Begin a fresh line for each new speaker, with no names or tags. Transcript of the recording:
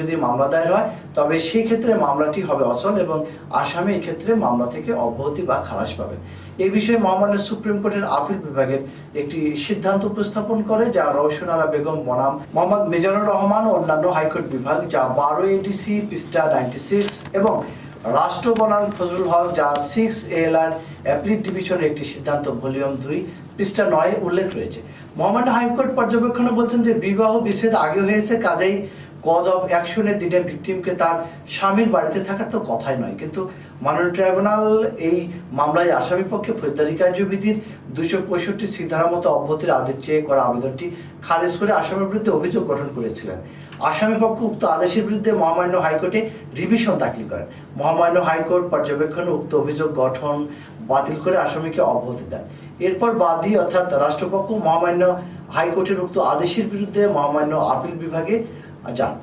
যদি মামলা দায়ের হয়, তবে সেই ক্ষেত্রে মামলাটি হবে অচল এবং আসামি এই ক্ষেত্রে মামলা থেকে অব্যাহতি বা খালাস পাবে। এই বিষয়ে মহামান্য সুপ্রিম কোর্টের আপিল বিভাগের একটি সিদ্ধান্ত উপস্থাপন করে, যা রওশনারা বেগম বনাম মোহাম্মদ মিজানুর রহমান ও অন্যান্য হাইকোর্ট বিভাগ, যা বারো এডিসি পৃষ্ঠা নাইনটি সিক্স এবং রাষ্ট্র বনাম ফজলুল হক, যা সিক্স এল আর অ্যাপ্লিট ডিভিশনের একটি সিদ্ধান্ত, ভলিউম দুই, পৃষ্ঠা নয়ে উল্লেখ রয়েছে। মহামান্য হাইকোর্ট পর্যবেক্ষণে বলছেন যে বিবাহ বিচ্ছেদ আগে হয়েছে, কাজেই কজ অফ অ্যাকশনের দিনে ভিকটিমকে তার স্বামীর বাড়িতে থাকার তো কথাই নয়। কিন্তু মাননীয় ট্রাইব্যুনাল এই মামলায় আসামি পক্ষে ফৌজদারি কার্যবিধির দুশো পঁয়ষট্টি সিদ্ধারা মতো অব্যাহতির আদেশ চেয়ে করা আবেদনটি খারিজ করে আসামির বিরুদ্ধে অভিযোগ গঠন করেছিলেন। আসামি পক্ষ উক্ত আদেশের বিরুদ্ধে মহামান্য হাইকোর্টে রিভিশন দাখিল করেন। মহামান্য হাইকোর্ট পর্যবেক্ষণে উক্ত অভিযোগ গঠন বাতিল করে আসামিকে অব্যাহতি দেন। এরপর বাদী অর্থাৎ রাষ্ট্রপক্ষ মহামান্য হাইকোর্টের উক্ত আদেশের বিরুদ্ধে মহামান্য আপিল বিভাগে যান।